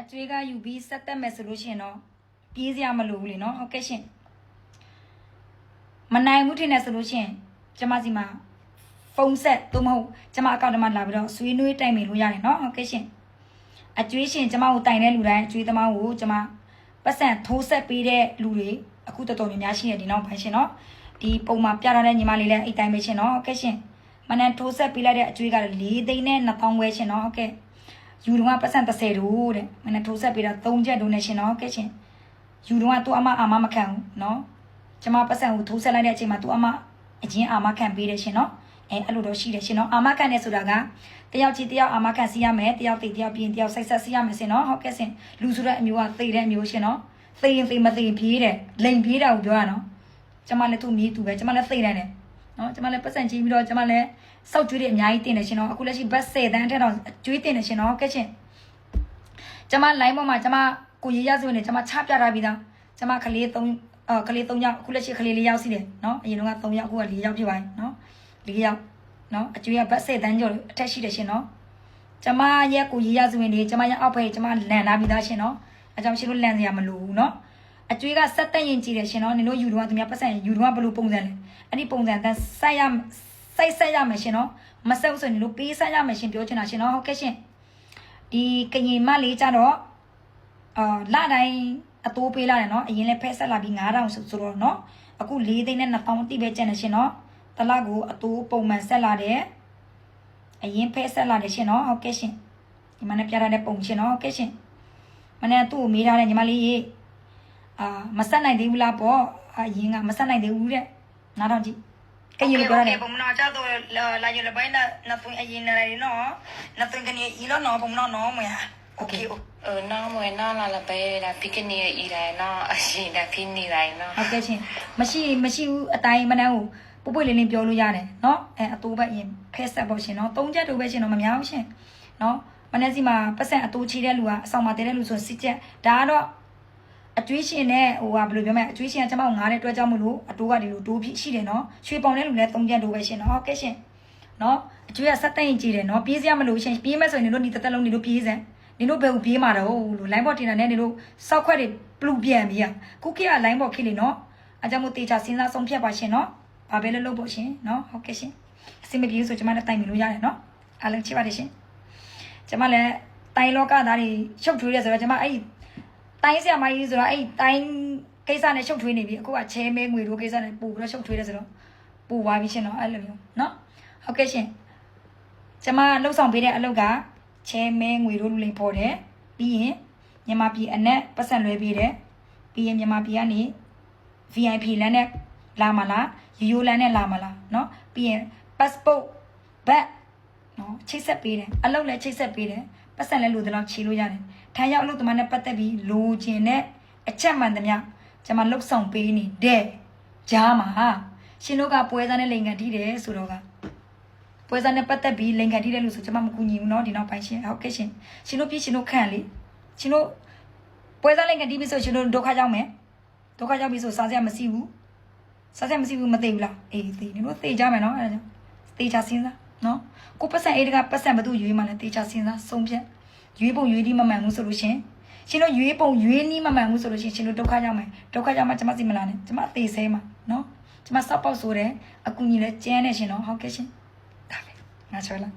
အကျွေးကယူပြီးဆက်တက်မယ်ဆိုလို့ရှိရင်တော့ပြေးစရာမလိုဘူးလေနော်ဟုတ်ကဲ့ရှင်မနိုင်ဘူးထင်တယ်ဆိုလို့ရှိရင်ကျမစီမှာဖုန်းဆက်သို့မဟုတ်ကျမအကောင့်ထဲမှာလာပြီးတော့ဆွေးနွေးတိုင်ပင်လို့ရတယ်နော်ဟုတ်ကဲ့ရှင်အကျွေးရှင်ကျမကိုတိုင်တဲ့လူတိုင်းအကျွေးသမားကိုကျမပတ်စံထိုးဆက်ပေးတဲ့လူတွေအခုတော်တော်များများရှိနေဒီနောက်ပိုင်းရှင်နော်ဒီပုံမှာပြထားတဲ့ညီမလေးလည်းအဲ့တိုင်းပဲရှင်နော်ဟုတ်ကဲ့ရှင်မနန်ထိုးဆက်ပေးလိုက်တဲ့အကျွေးက4သိန်းနဲ့2000ဝဲရှင်နော်ဟုတ်ကဲ့ ယူတော့ကပတ်စံ30တို့တဲ့မနေ့ထိုးဆက်ပေးတာ3ချက်တို့နဲ့ရှင်နော်ကဲရှင်ယူတော့ကသူ့အမအာမမခံဘူးနော်ကျမပတ်စံကိုထိုးဆက်လိုက်တဲ့အချိန်မှာသူ့အမအရင်အာမခံပေးတယ်ရှင်နော်အဲအဲ့လိုတော့ရှိတယ်ရှင်နော်အာမခံတယ်ဆိုတာကတယောက်ချင်းတယောက်အာမခံစီရမယ်တယောက်တိတ်တယောက်ပြင်တယောက်ဆက်ဆက်စီရမယ်ရှင်နော်ဟုတ်ကဲ့ရှင်လူဆိုတဲ့အမျိုးကသိတဲ့အမျိုးရှင်နော်သိရင်သိမသိရင်ပြေးတယ်လိန်ပြေးတာကိုပြောရနော်ကျမလည်းသူ့မြေးသူပဲကျမလည်းသိတယ်နဲ့ နော်ကျမလည်းပတ်စံကြီးပြီးတော့ကျမလည်းစောက်ကျွေးတွေအများကြီးတင်နေရှင်တော့အခုလက်ရှိဘတ်10တန်းထက်တော့ကျွေးတင်နေရှင်တော့ကဲချင်းကျမ line ပေါ်မှာကျမကိုရေးရဆိုနေကျမချပြထားပြီးသားကျမကလေး3အော်ကလေး3ယောက်အခုလက်ရှိကလေး4ယောက်ရှိတယ်နော်အရင်က3ယောက်အခုက4ယောက်ဖြစ်ပါရင်နော်4ယောက်နော်အကျွေးကဘတ်10တန်းကျော်အထက်ရှိတယ်ရှင်နော်ကျမရဲ့ကိုရေးရဆိုရင်ဒီကျမရဲ့အောက်ဖက်ကျမလန်လာပြီးသားရှင်နော်အကြောင်းရှင်တို့လန်စရာမလိုဘူးနော် အကျွေးကဆက်တက်ရင်ကြည့်တယ်ရှင်နော်နင်တို့ယူတော့သူများပတ်စံယူတော့ဘယ်လိုပုံစံလဲအဲ့ဒီပုံစံတန်းဆက်ရစိုက်ဆက်ရမယ်ရှင်နော်မဆက်ဘူးဆိုရင်နင်တို့ပေးဆက်ရမယ်ရှင်ပြောချင်တာရှင်နော်ဟုတ်ကဲ့ရှင်ဒီကရင်မလေးကြတော့အာလတိုင်းအတိုးပေးလာတယ်နော်အရင်လည်းဖက်ဆက်လာပြီး9000ဆိုဆိုတော့နော်အခု4သိန်းနဲ့2000တိပဲကျန်နေရှင်နော်တလကိုအတိုးပုံမှန်ဆက်လာတယ်အရင်ဖက်ဆက်လာတယ်ရှင်နော်ဟုတ်ကဲ့ရှင်ဒီမနေ့ပြထားတဲ့ပုံရှင်နော်ဟုတ်ကဲ့ရှင်မနေ့သူ့ကိုမေးထားတယ်ညီမလေးရေ အာမဆက်နိုင်သေးဘူးလားပေါ့အရင်ကမဆက်နိုင်သေးဘူးတဲ့နားထောင်ကြည့်ကရင်လိုပြောရတယ်ပုံမနာကြတော့လာရလပိုင်းနာနပွင့်အရင်နေရနော်နပွင့်ကနေဤလို့နော်ပုံမနာနော်မယား okay နော်မွေနော်လာလပဲလာပီကနေဤတယ်နော်အရင်ကခင်းနေတယ်နော်ဟုတ်ကဲ့ရှင်မရှိမရှိဘူးအတိုင်းမနှမ်းကိုပွပွလေးလေးပြောလို့ရတယ်နော်အဲအတူပဲရင်ဖဲဆက်ပေါ့ရှင်နော်သုံးချက်တူပဲရှင်နော်မများဘူးရှင်နော်မနေ့စီမှာပတ်စံအတူချီတဲ့လူကအဆောင်မှာတဲတဲ့လူဆိုစစ်ချက်ဒါကတော့ အကျွေးရှင်နဲ့ဟိုကဘယ်လိုပြောမလဲအကျွေးရှင်ကကျမကိုငားတဲ့အတွက်ကြောင့်မလို့အတိုးကဒီလိုတိုးဖြစ်ရှိတယ်နော်ရွှေပုံတဲ့လူလည်း၃ကျန်တိုးပဲရှင်နော်ဟုတ်ကဲ့ရှင်နော်အကျွေးကဆက်တဲ့ရင်ကြည့်တယ်နော်ပြေးစရာမလိုရှင်ပြေးမဲ့ဆိုရင်တို့ဒီတက်တက်လုံးနေလို့ပြေးစမ်းနေတို့ဘယ်ဦးပြေးမှာတော့လို့ line board တင်တာနဲ့နေတို့စောက်ခွက်တွေပလူပြန်ပြီးอ่ะခုခေတ်က line board ခေတ်လေနော်အကြောင်းမို့တေချာစဉ်းစားဆုံးဖြတ်ပါရှင်နော်ဘာပဲလုပ်လို့ပေါ့ရှင်နော်ဟုတ်ကဲ့ရှင်အစီမပြေဆိုကျွန်မလည်းတိုင်ပြီးလို့ရတယ်နော်အားလုံးချစ်ပါတယ်ရှင်ကျွန်မလည်းတိုင်လောကသားတွေရှုပ်ထွေးရဆိုတော့ကျွန်မအဲ့ဒီ တိုင်ဆရာမကြီးဆိုတော့အဲ့ဒီတိုင်ကိစ္စနဲ့ရှုပ်ထွေးနေပြီအခုကချဲမဲငွေတို့ကိစ္စနဲ့ပူပြီးတော့ရှုပ်ထွေးတယ်ဆိုတော့ပူသွားပြီရှင်နော်အဲ့လိုမျိုးနော်။ဟုတ်ကဲ့ရှင်။ကျွန်မလှုပ်ဆောင်ပေးတဲ့အလုပ်ကချဲမဲငွေတို့လူလိမ်ပေါ်တယ်ပြီးရင်မြန်မာပြည်အနက်ပတ်စံလွှဲပေးတယ်ပြီးရင်မြန်မာပြည်ကနေ VIP လမ်းနဲ့လာမလားရိုးရိုးလမ်းနဲ့လာမလားเนาะပြီးရင် passport ဘတ်เนาะချိတ်ဆက်ပေးတယ်အလုပ်လည်းချိတ်ဆက်ပေးတယ် ပတ်စံလည်းလိုတဲ့လောက်ခြေလို့ရတယ်ထိုင်ရောက်အလုပ်သမားနဲ့ပတ်သက်ပြီးလိုချင်တဲ့အချက်မှန်သမျှကျွန်မလှုပ်ဆောင်ပေးနေတဲ့ဂျားမှာရှင်တို့ကပွဲစားနဲ့လိန်ကန်ထိတယ်ဆိုတော့ကပွဲစားနဲ့ပတ်သက်ပြီးလိန်ကန်ထိတယ်လို့ဆိုကျွန်မမကူညီဘူးเนาะဒီနောက်ပိုင်းရှင်ဟုတ်ကဲ့ရှင်ရှင်တို့ပြရှင်တို့ခန့်လေရှင်တို့ပွဲစားလိန်ကန်ထိပြီဆိုရှင်တို့ဒုက္ခရောက်မယ် ဒုက္ခရောက်ပြီဆိုစားစရာမရှိဘူးစားစရာမရှိဘူးမသိဘူးလားအေးသိနေလို့သိကြမယ်နော်အဲ့ဒါကြောင့်သိချစဉ်းစား နော်ကိုပတ်စံအေးတကပတ်စံဘသူရွေးမှလဲသိချစဉ်းစားဆုံးဖြတ်ရွေးပုံရွေးဒီမမှန်ဘူးဆိုလို့ရှင်ရှင်တို့ရွေးပုံရွေးနီးမမှန်ဘူးဆိုလို့ရှင်ရှင်တို့ဒုက္ခရောက်မယ်ဒုက္ခရောက်မှကျမစီမလာနဲ့ကျမသိဆဲမှာနော်ကျမစောက်ပေါက်ဆိုတယ်အကူကြီးလဲကျန်းနေရှင်နော်ဟုတ်ကဲ့ရှင်ဒါပဲငါချောလား